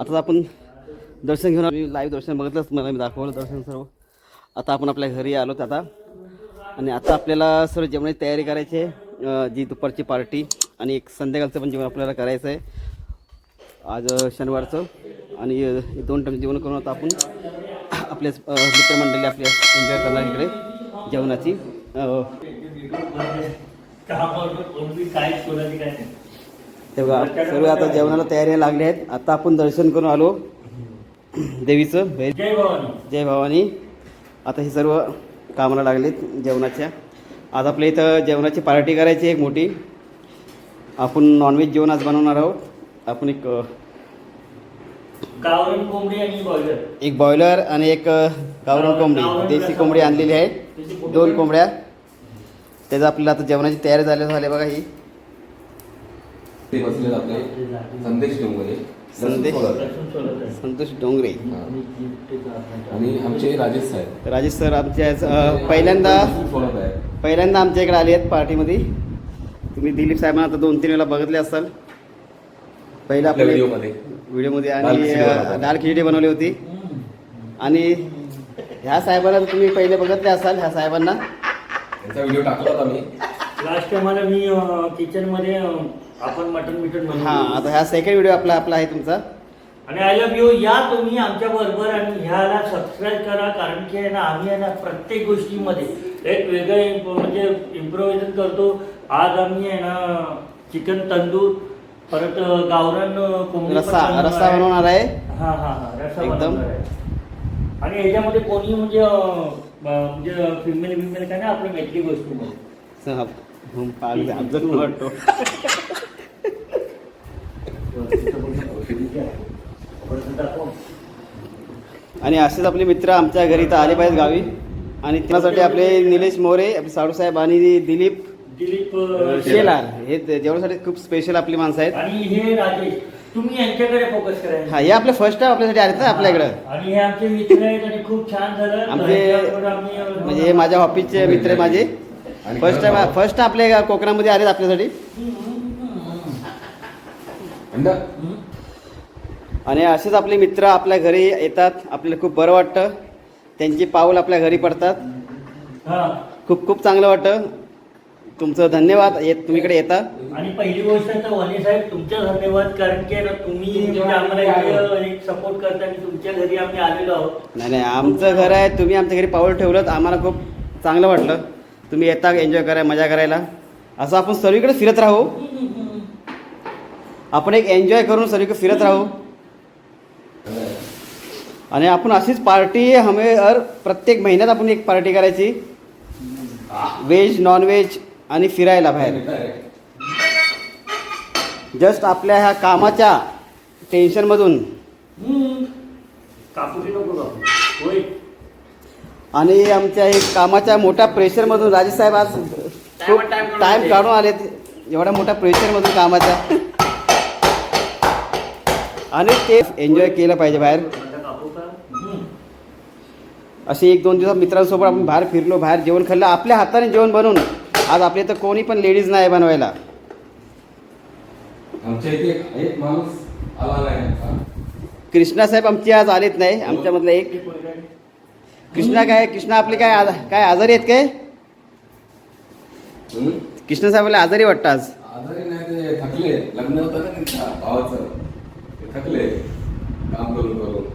आता आपण दर्शन घेऊन आलो. लाईव्ह दर्शन बघितलंच मला मी दाखवलं दर्शन सर्व. आता आपण आपल्या घरी आलोत आता. आणि आता आपल्याला सर्व जेवणाची तयारी करायची आहे. जी दुपारची पार्टी आणि एक संध्याकाळचं पण जेवण आपल्याला करायचं आहे. आज शनिवारचं. आणि हे दोन टाइम जेवण करून आता आपण आपल्या मित्रमंडळी आपल्या एन्जॉय करणार इकडे जेवणाची. काय? ते बघा सर्व आता जेवणाला तयारी लागली आहेत. आता आपण दर्शन करून आलो. देवीचं जय भवानी. आता हे सर्व कामाला लागलेत जेवणाच्या. आज आपल्या इथं जेवणाची पार्टी करायची एक मोठी. आपण नॉनव्हेज जेवण आज बनवणार आहोत. आपण एक अ, गावरण कोंबडी आणि बॉयलर एक बॉयलर आणि एक गावरान कोंबडी. देशी कोंबडी आणलेली आहे. दोन कोंबड्या. त्याचं आपल्याला आता जेवणाची तयारी झाली झाली बघा ही. ते बसले आपले संदेश डोंगरे. संदेश. संतोष डोंगरे. आणि आमचे राजेश साहेब. राजेश सर आमच्या पहिल्यांदा पहिल्यांदा आमच्या इकडे आले आहेत पार्टीमध्ये. तुम्ही दिलीप साहेबांना आता दोन तीन वेळा बघितले असाल. पहिला आपल्या व्हिडिओमध्ये. व्हिडिओमध्ये दाल आणि. दाल खिचडी बनवली होती. आणि ह्या साहेबांना तुम्ही पहिले बघितले असाल ह्या साहेबांना. त्यांचा व्हिडिओ टाकला होता मी. लास्ट टाइम मला मी किचनमध्ये अं, आपण मटन बिटन हा आता ह्या सेकंड व्हिडिओ आपला आपला आहे तुमचा. आणि आय लव्ह यू या तुम्ही आमच्या बरोबर आणि ह्याला सबस्क्राईब करा कारण की आहे ना आम्ही आहे ना प्रत्येक गोष्टीमध्ये एक वेगळं इम्प- म्हणजे इम्प्रोव्हायझन करतो. आज आम्ही आहे ना चिकन तंदूर परत अं, गावरान अं, कोंबडी पण रस्सा बनवणार रस्सा आहे. बनवणार आहे. हा हा हा रस्सा एकदम. बनवणार आहे. आणि ह्याच्यामध्ये कोणी म्हणजे अं, म्हणजे फिमेल फिमेल काय ना आपल्या मैत्री गोष्टीमध्ये पाहिलं ते आमचं वाटतो. आणि असेच आपले मित्र आमच्या घरी तर आले पाहिजेत गावी. आणि त्यासाठी आपले निलेश मोरे आपले साडूसाहेब आणि दिलीप दिलीप शेलार. हे जेवणासाठी खूप स्पेशल आपली माणसं आहेत. आणि हे राजेश तुम्ही यांच्याकडे फोकस हा करा. हे आपले फर्स्ट टाइम आपल्यासाठी आले ना आपल्या इकडं. आणि हे आमचे मित्र आहेत आणि खूप छान झालं. आमचे म्हणजे हे माझ्या ऑफिसचे मित्र आहे माझे. आणि फर्स्ट टाइम फर्स्ट आपल्या कोकणामध्ये आलेत आपल्यासाठी. आणि असेच आपले मित्र आपल्या घरी येतात. आपल्याला खूप बरं वाटतं. त्यांची पाऊल आपल्या घरी पडतात. हा. खूप खूप चांगलं वाटतं. तुमचं धन्यवाद. येत तुम्ही इकडे येता. आणि पहिली गोष्ट तर वने साहेब तुमच्या धन्यवाद. कारण की तुम्ही म्हणजे आम्हाला इथे एक सपोर्ट करता आणि तुमच्या घरी आम्ही आलेलो आहोत. नाही नाही. आमचं घर आहे. तुम्ही आमच्या घरी पाऊल ठेवलं आम्हाला खूप चांगलं वाटलं. तुम्ही येता एन्जॉय करायला मजा करायला. असं आपण सर्वीकडे फिरत राहू. आपण एक एन्जॉय करून सर्वीकडे फिरत राहू. आणि आपण अशीच पार्टी हमे हर प्रत्येक महिन्यात आपण एक पार्टी करायची. व्हेज नॉन व्हेज आणि फिरायला बाहेर. जस्ट आपल्या ह्या कामाच्या टेन्शनमधून आणि आमच्या हे कामाच्या मोठ्या प्रेशरमधून राजेश साहेब आज खूप टाइम काढून आलेत. एवढ्या मोठ्या प्रेशरमधून कामाच्या. आणि ते एन्जॉय केलं पाहिजे बाहेर. असे एक दोन दिवस मित्रांसोबत आपण बाहेर फिरलो बाहेर जेवण खाल्लं आपल्या हाताने जेवण बनवून. आज आपल्या इथं कोणी पण लेडीज नाही बनवायला. कृष्णा साहेब आमचे आज आलेत नाही आमच्यामधलं एक. कृष्णा काय कृष्णा आपले काय आजा- काय आजारी आहेत काय? कृष्णा साहेबाला आजारी वाटतं आज. आजारी नाही ते थकले. लग्न होतं ना भावाचं. थकले काम करून करून.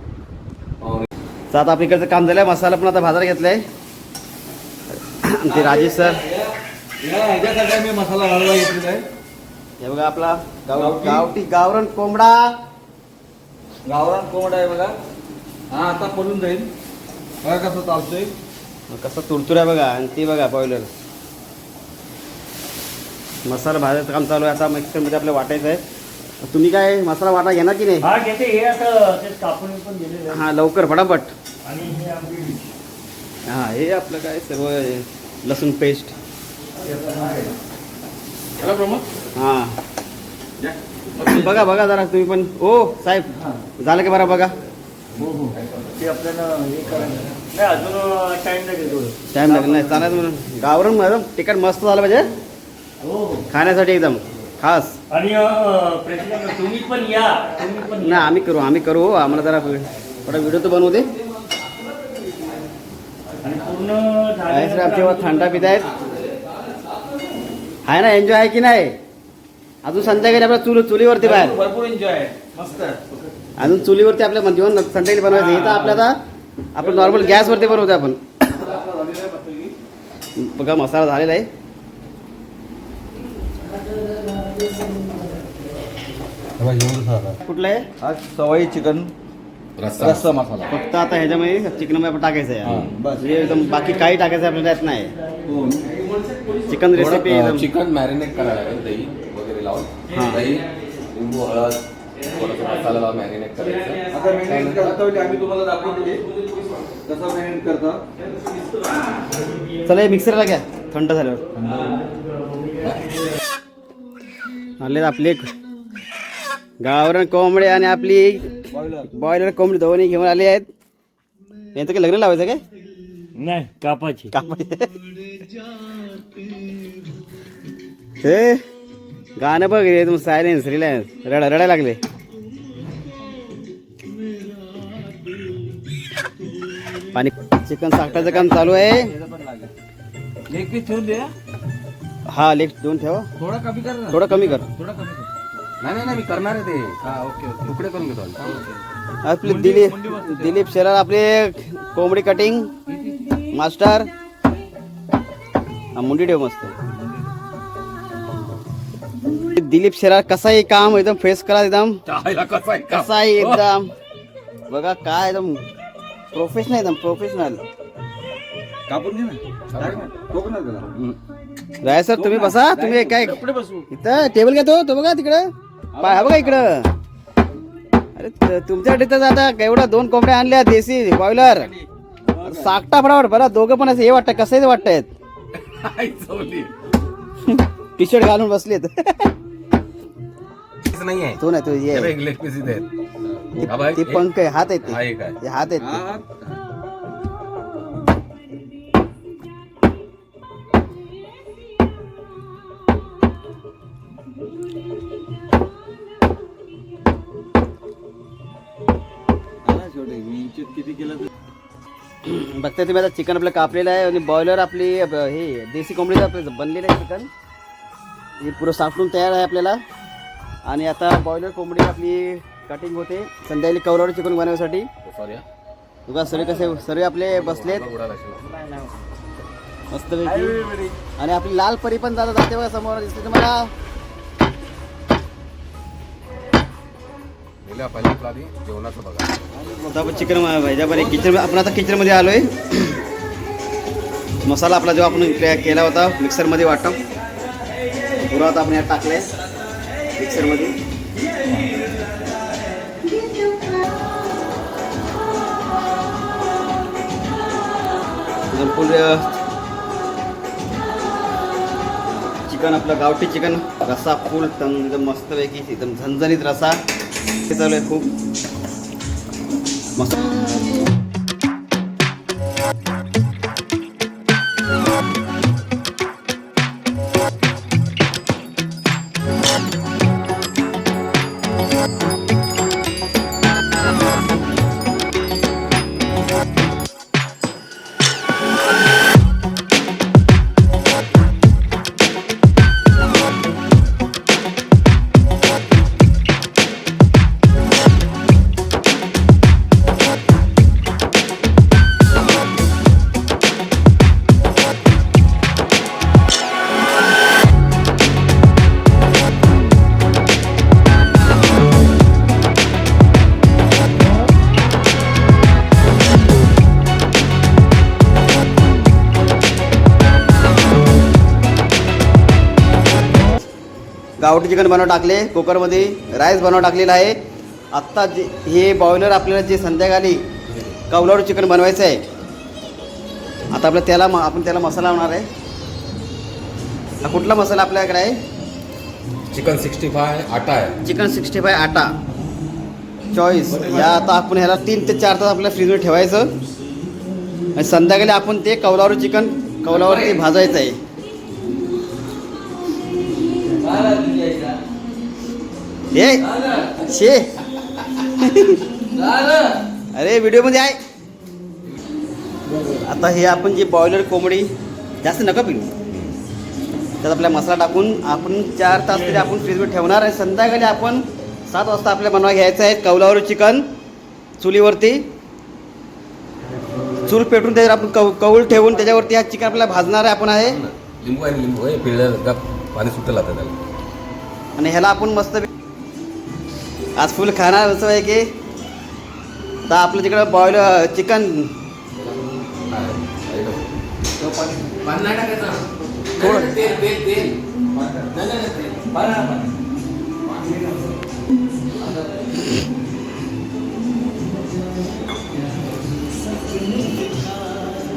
तर आता इकडचं काम झालं मसाला पण आता बाजार घेतलाय. ते राजेश सर. मी मसाला वाढवा घेतलेला आहे. हे बघा आपला गाव गावठी. गावरण कोंबडा. गावरान कोंबडा आहे बघा. हा आता पडून जाईल. बघा कसं चालतोय. कसा तुरतुर आहे बघा आणि ते बघा बॉयलर मसाला भाजायचं काम चालू आहे. आता मिक्सरमध्ये आपल्याला वाटायचं आहे. तुम्ही काय मसाला वाटा घेणार की नाही? हा घेते. हे आता ते कापून पण गेलेलं आहे. हां लवकर फटाफट. आणि हे आमची. हां हे आपलं काय सर्व लसूण पेस्ट चला प्रमोद. हां. बघा बघा जरा तुम्ही पण. ओ साहेब झालं की बरं बघा? हो हो. ते आपल्याला हे करायचं नाही अजून टाइम लागेल थोडं. टाईम लागेल नाही चालायचं म्हणून. गावरण मॅडम तिकट मस्त झालं पाहिजे हो हो. खाण्यासाठी एकदम. खास. आणि प्रेक्षकांनो, तुम्ही पण या. तुम्ही पण नाही. आम्ही करू आम्ही करू आम्हाला जरा थोडा व्हिडिओ तर बनवू दे. आणि पूर्ण आहे सर आमच्या थंडा पित आहेत आहे ना एन्जॉय आहे की नाही? अजून संध्याकाळी आपल्या चुल चुलीवरती बाहेर. भरपूर एन्जॉय आहे. मस्त. अजून चुलीवरती आपल्या जेवण संध्याकाळी बनवायचं. इथं आपल्याला आपण नॉर्मल गॅसवरती बनवतो आपण. बघा मसाला झालेला आहे. कुठलं आहे? आज सवाई चिकन रस्सा. रस्सा मसाला. फक्त आता ह्याच्यामध्ये चिकनमध्ये आपण टाकायचं आहे. हां, बस. म्हणजे एकदम बाकी काही टाकायचं आपल्याला यात नाही. चिकन रेसिपी चिकन मॅरिनेट करायला लागेल दही वगैरे लावून. हां. दही लिंबू हळद थोडासा मसाला लावून मॅरिनेट करायचं. आता मॅरिनेट करता वेळी आम्ही तुम्हाला दाखवतो कसं मॅरिनेट करता? चला हे मिक्सरला घ्या. थंड झाल्यावर. आले आपले गावरण कोंबडे आणि आपली बॉयलर कोंबडी दोन्ही घेऊन आले आहेत. यांचं काही लग्न लावायचं काय? नाही कापाची हे गाणं बघ रे तुम सायलेन्स रिलायन्स रडा रडायला लागले. पाणी चिकन साकटाचं काम चालू आहे. हा. लेट देऊन ठेव. थोडा कमी कर थोडं कमी कर. थोडा कमी कर. नाही नाही नाही मी करणार आहे ते. हा ओके ओके. तुकडे करून घेतो आम्ही. आपले दिलीप दिलीप शेलार आपले कोंबडी कटिंग मास्टर हा, मुंडी ठेव मस्त. दिलीप शेलार कसाही काम एकदम फेस करा एकदम. चायला कसा आहे का? कसाही एकदम. बघा काय एकदम प्रोफेशनल एकदम प्रोफेशनल कापून घे ना. टाक ना. कोकणात त्याला. राय सर तुम्ही बसा तुम्ही काय कपडे बसू. इथं टेबल घेतो तो बघा तिकडं. पाय हा बघा इकडं. अरे त- तुमच्यासाठी तर आता एवढा दोन कोंबड्या आणल्या देसी बॉयलर साकटा फटाफट बरं दोघं पण असं हे वाटतं कसं आई चवली. टी शर्ट घालून बसलेत. नाही आहे तो नाही तो हे ये आहेत. हा पंख हात आहेत ते. एक आहे. हे हात आहेत ते. ना, शेवटी विंचित किती केलं तर बघताय तुम्ही आता चिकन आपलं कापलेलं आहे आणि बॉयलर आपली हे देसी कोंबडीचं आपलं बनलेलं आहे चिकन. हे पुरं साफटून तयार आहे आपल्याला. आणि आता बॉयलर कोंबडी आपली कटिंग होते. संध्याकाळी कवरावर चिकन बनवण्यासाठी. सॉरी तुका सर्व कसे सर्व आपले बसलेत. मस्तपैकी. आणि आपली लाल परी पण जाते बघा समोर दिसते तुम्हाला. गेल्या पहिल्या आपलं आधी जेवणाचं बघा. आपण चिकन ह्याच्यामध्ये किचन आपण आता किचनमध्ये आलो आहे मसाला आपला जो आपण केला होता मिक्सरमध्ये वाटप. पुरा आता आपण यात टाकलाय मिक्सरमध्ये एकदम फुल चिकन आपलं गावठी चिकन रसा फुल एकदम एकदम मस्तपैकी एकदम झणझणीत रसा हे चालू आहे खूप चिकन बनवून टाकले कुकरमध्ये राईस बनवून टाकलेला आहे. आत्ता जे हे बॉयलर आपल्याला जे संध्याकाळी कवलावर चिकन बनवायचं आहे आता आपलं त्याला आपण त्याला मसाला लावणार आहे. हा कुठला मसाला आपल्याकडे आहे? चिकन सिक्स्टी फाय आटा आहे. चिकन सिक्स्टी फाय आटा. चॉईस या आता आपण ह्याला तीन ते चार तास आपल्या फ्रीजमध्ये ठेवायचं. आणि संध्याकाळी आपण ते कौलावर चिकन कौलावरती भाजायचं आहे? ए शे. अरे व्हिडिओमध्ये आहे. आता हे आपण जे बॉयलर कोंबडी जास्त नका पिऊ. त्यात आपला मसाला टाकून आपण चार तास तरी आपण फ्रीजमध्ये ठेवणार आहे. संध्याकाळी आपण सात वाजता आपल्या बनवा घ्यायचं आहे कौलावर चिकन चुलीवरती. चूल पेटून त्याच्यावर आपण कौ कौल ठेवून त्याच्यावरती हा चिकन आपल्याला भाजणार आहे आपण आहे. लिंबू आहे लिंबू आहे पिळलं पाणी सुटलं आता त्याला. आणि ह्याला आपण मस्त आज फुल खाणार असं आहे की? तर आपलं तिकडं बॉईल चिकन.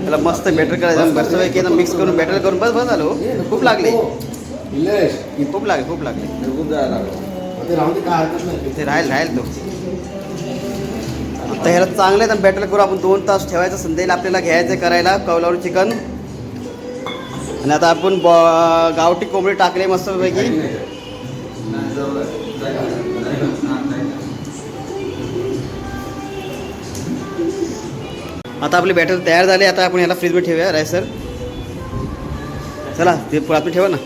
त्याला मस्त बॅटर करायचं. बरं आहे की एकदम मिक्स करून बॅटर करून बस बस झालो खूप लागले. निलेश, खूप लागले खूप लागले. निघून जायला लागलं. ते राहून काय हरकत नाही. ते राहील राहील तो. आता ह्याला चांगलं आहे बॅटर करू. आपण दोन तास ठेवायचं संध्याला आपल्याला घ्यायचं करायला कौलावर चिकन. आणि आता आपण बॉ- गावठी कोंबडी टाकले मस्तपैकी. आता आपले बॅटर तयार झाले. आता आपण ह्याला फ्रीजमध्ये ठेवूया राय सर चला ते आपण ठेवा ना.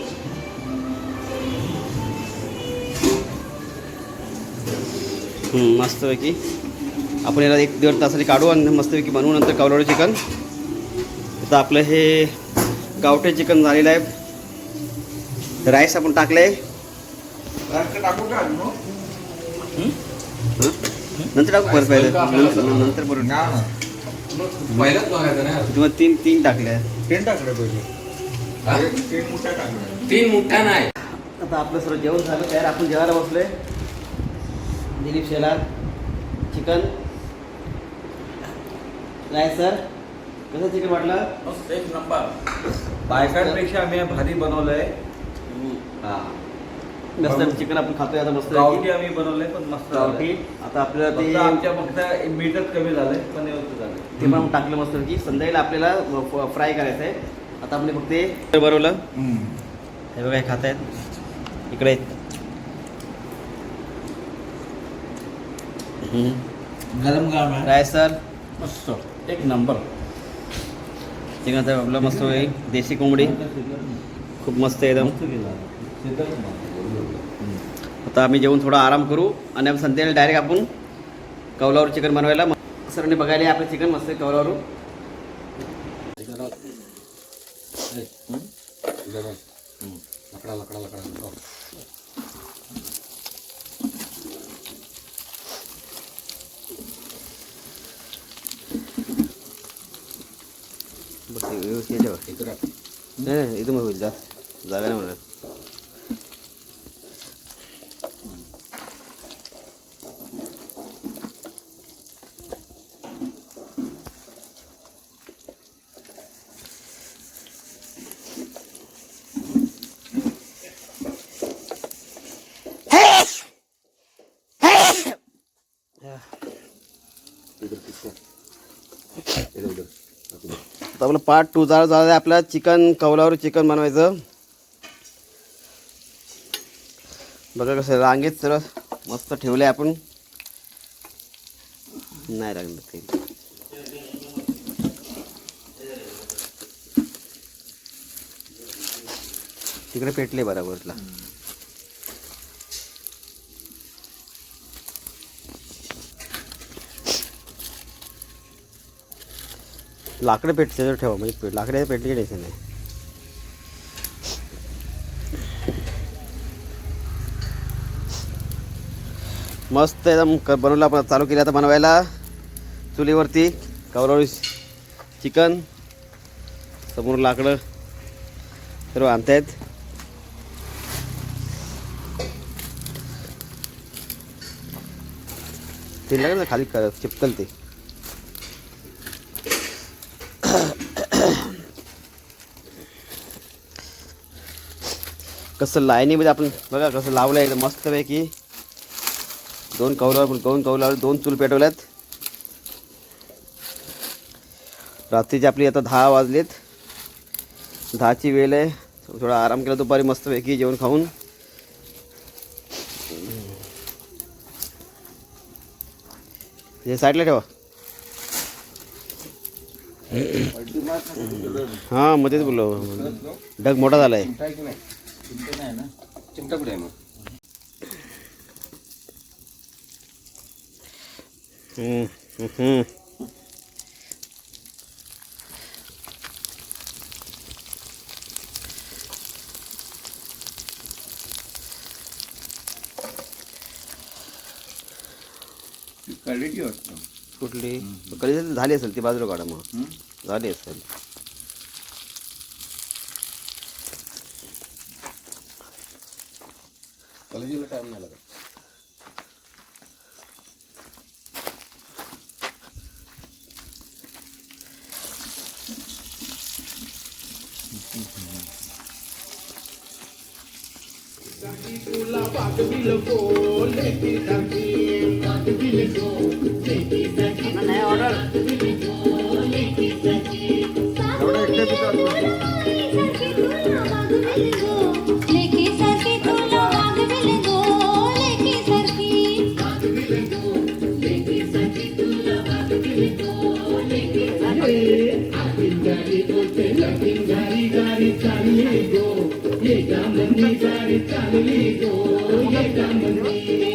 मस्तपैकी. आपण याला एक दीड तासाठी काढू आणि मस्तपैकी बनवू नंतर कवलाडू चिकन. आता आपलं हे गावठे चिकन झालेलं आहे. राईस आपण टाकलं आहे टाकू का अजून? नंतर टाकू परत पाहिजे नंतर परत. ना ना पहिलाच बघायचं नाही तुम्हाला तीन तीन टाकले तीन टाकले पाहिजे. हा? तीन मोठ्या टाकल्या तीन मुठ्ठा नाही. आता आपलं सर्व जेवण झालं. तयार आपण जेवायला बसलोय. Dilip Shelar chicken rice sir कसं चिकन वाटलं? मस्त एक नंबर. बायकांपेक्षा आम्ही भारी बनवलंय. हा. मस्त चिकन आपण खातोय आता मस्त गावठी आम्ही बनवलंय पण मस्त गावठी. आता आपल्याला ते आमच्या फक्त मीठच कमी झालंय पण व्यवस्थित झालंय. ते पण टाकलं मस्त की संध्याकाळी आपल्याला फ्राय करायचं आहे आता आपण फक्त बनवलं. हे बघा हे खात आहेत इकडे. गरम गरम राईस सर? मस्त. एक नंबर. चिकन आता आपलं मस्त होईल. देशी कोंबडी. खूप मस्त आहे एकदम. आता आम्ही जेवून थोडा आराम करू आणि संध्याकाळी डायरेक्ट आपण कौलावर चिकन बनवायला. सरांनी बघायला आपलं चिकन मस्त आहे कौलावर. लकडा लकडा लकडा. बस हे व्यवस्थित ठेवा इकडं नाही नाही इथं मग होईल जा जागा नाही म्हणत इकडं इकडं आता आपलं पार्ट टू झाला झाला आहे आपलं चिकन कौलावर चिकन बनवायचं. बघा कसं रांगेत सर्व मस्त ठेवले आपण. नाही लागलं काही. तिकडे पेटले बरोबरला लाकडं पेटते त्याच्यावर ठेवा म्हणजे पेट लाकडे पेटली टेन्शन नाही. मस्त एकदम क- बनवलं आपण चालू केलं आता बनवायला. चुलीवरती कवरवळी चिकन समोर लाकडं सर्व आणतायत. ते लागेल ना खाली कर चिपकल ते. कसं लाईनीमध्ये आपण बघा कसं लावलं आहे मस्तपैकी. दोन कौलावर पण दोन कौलावर दोन चूल पेटवल्यात. रात्रीची आपली आता दहा वाजलेत. दहाची वेळ आहे. थोडा आराम केला दुपारी मस्तपैकी जेवण खाऊन. हे साईडला ठेवा. हां मध्येच बोललो. ढग मोठा झाला आहे चिमटा कुठे आहे मग? की वाटतं. कुठली? कधी झाली असेल ती बाजूला काढा मग. झाली असेल. कॉलेजीला टाइम नाही लागत लेकी तांब्याची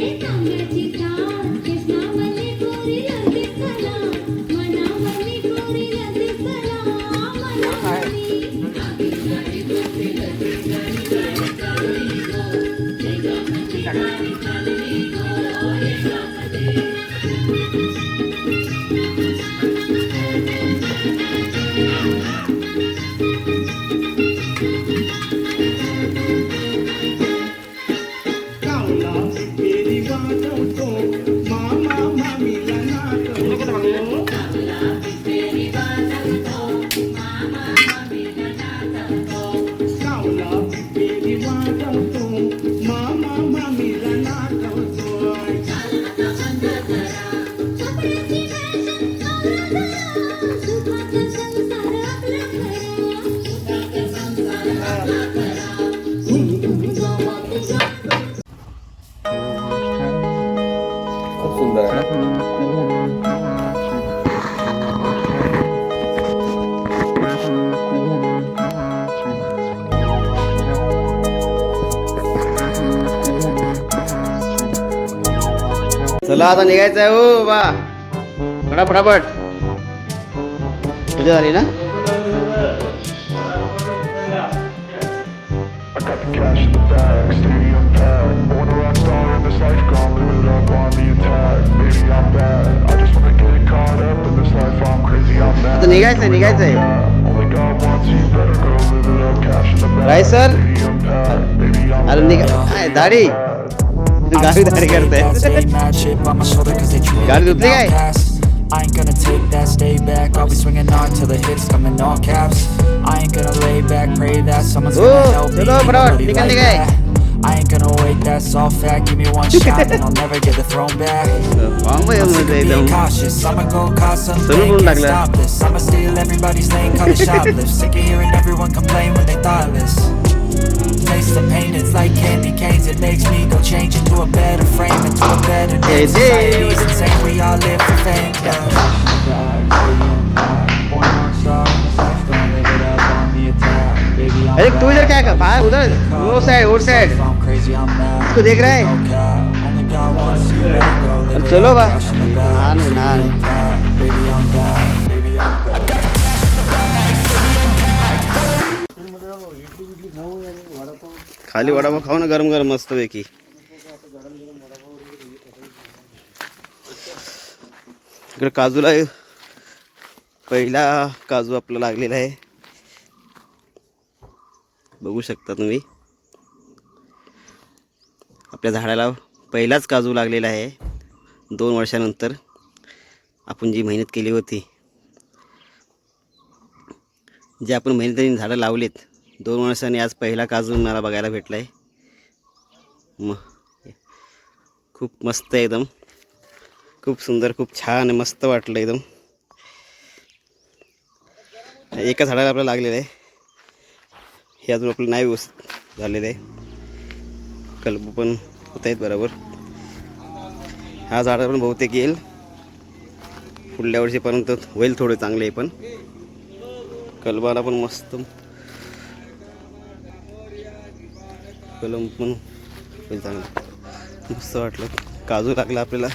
चला आता निघायचं हो बा. फटा फटाफट तुझ्या झाली ना? निघायचंय निघायचंय. राय सर. अरे निघा दारी तू गावी दाढी करते Stay mad shit on my shoulder cause they treat me Gotta like do an the guy. outcast. I ain't gonna take that, stay back. I'll be swinging hard till the hits come in all caps. I ain't gonna lay back, pray that someone's Oh, gonna help me. chalo, Ain't bro, nobody nikal like nikal. that. I ain't gonna wait, that's all fact. Give me one shot, and I'll never get the throne back. Form I'm sick of मध्ये being एकदम cautious. I'ma go cause Sonu something, kung can't lagla. stop this. I'ma steal everybody's lane, call it shoplift. Sick of hearing everyone complain when they thoughtless. Taste the pain, it's like candy canes. It makes me go change into a better frame, into a better Hey, name. Society's dude. insane, we all live for fame. yeah. अरे तू इधर क्या कर बाहर उधर वो side वो side I'm crazy, I'm mad. इसको देख रहा है No cap, only God खाली वडापाव खाऊ ना गरम गरम मस्त पैकी. इकडे काजूला पहिला काजू आपला लागलेला आहे. बघू शकता तुम्ही. आपल्या झाडाला पहिलाच काजू लागलेला आहे. दोन वर्षानंतर आपण जी मेहनत केली होती जे आपण मेहनतीने झाडं लावलेत दोन वर्षांनी आज पहिला काजू मला बघायला भेटला आहे मग खूप मस्त आहे एकदम. खूप सुंदर खूप छान मस्त वाटलं एकदम. एका झाडाला आपल्याला लागलेलं आहे. हे अजून आपलं नाही व्यवस्थित झालेलं आहे. कलबू पण होत आहेत बरोबर. हा झाड पण बहुतेक येईल. पुढल्या वर्षीपर्यंत होईल थोडे चांगले पण. कलबाला पण मस्त कलम पण होईल चांगलं मस्त वाटलं. काजू लागला आपल्याला.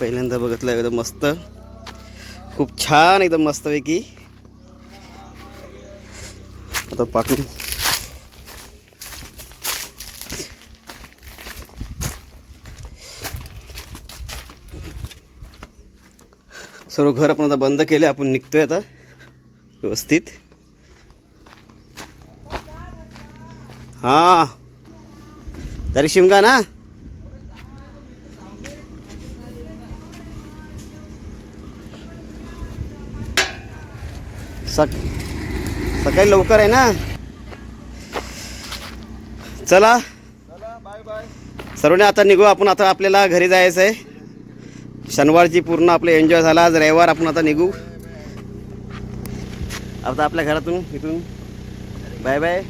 पहिल्यांदा बघितलं एकदम मस्त. खूप छान एकदम मस्तपैकी. आता पाकून. सर्व घर आपण आता बंद केले. आपण निघतोय आता. व्यवस्थित. हा. तरी शिमगा ना? सक सकाळी लवकर आहे ना? चला. सर्वांनी आता निघू. आपण आता आपल्याला घरी जायचं आहे शनिवारची पूर्ण आपलं एन्जॉय झाला. आज रविवार आपण आता निघू. आता आपल्या घरातून इथून. Bye bye.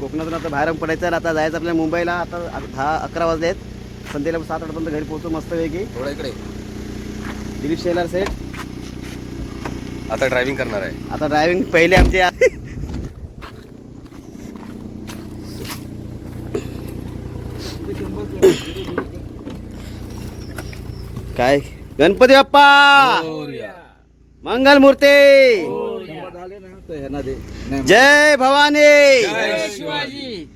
कोकणातून आता बाहेर पडायचं आहे. आता जायचं आपल्या मुंबईला. आता दहा अकरा वाजले आहेत. संध्याला सात आठपर्यंत घरी पोहोचू. मस्तपैकी थोडा इकडे. दिलीप शेलार सेठ. आता ड्रायव्हिंग करणार आहे. आता ड्रायव्हिंग पहिले आमचे. काय? गणपती बाप्पा! मंगल मूर्ती झाले ना तर ह्यांना दे. जय भवानी!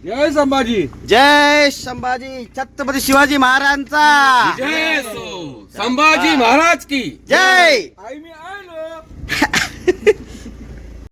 जय संभाजी! जय संभाजी! छत्रपती शिवाजी महाराजांचा! संभाजी महाराज की! जय! आई मी आलो!